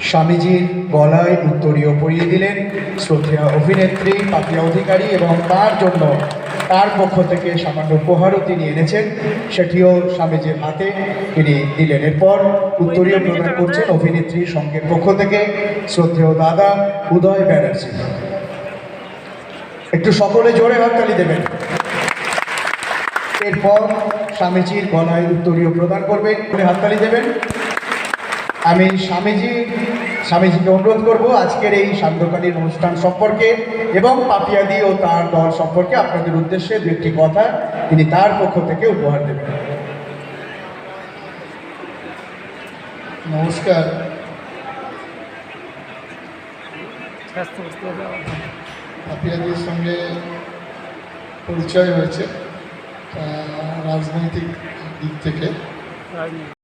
স্বামীজির গলায় উত্তরীয় পরিয়ে দিলেন। শ্রদ্ধেয় অভিনেত্রী পাপিয়া অধিকারী এবং তার জন্য তার পক্ষ থেকে সামান্য উপহারও তিনি এনেছেন। সেটিও স্বামীজির হাতে তিনি দিলেন। এরপর উত্তরীয় প্রদান করছেন অভিনেত্রী সঙ্গের পক্ষ থেকে শ্রদ্ধেয় দাদা উদয় ব্যানার্জি। একটু সকলে জোরে হাততালি দেবেন। এরপর স্বামীজির গলায় উত্তরীয় প্রদান করবেন। হাততালি দেবেন। আমি স্বামীজি, স্বামীজিকে অনুরোধ করব আজকের এই সান্ধ্যকালীন অনুষ্ঠান সম্পর্কে এবং পাপিয়াদি ও তার দল সম্পর্কে আপনাদের উদ্দেশ্যে দু একটি কথা তিনি তার পক্ষ থেকে উপহার দেবেন। নমস্কার। আপিয়াদির সঙ্গে পরিচয় হয়েছে রাজনৈতিক দিক থেকে।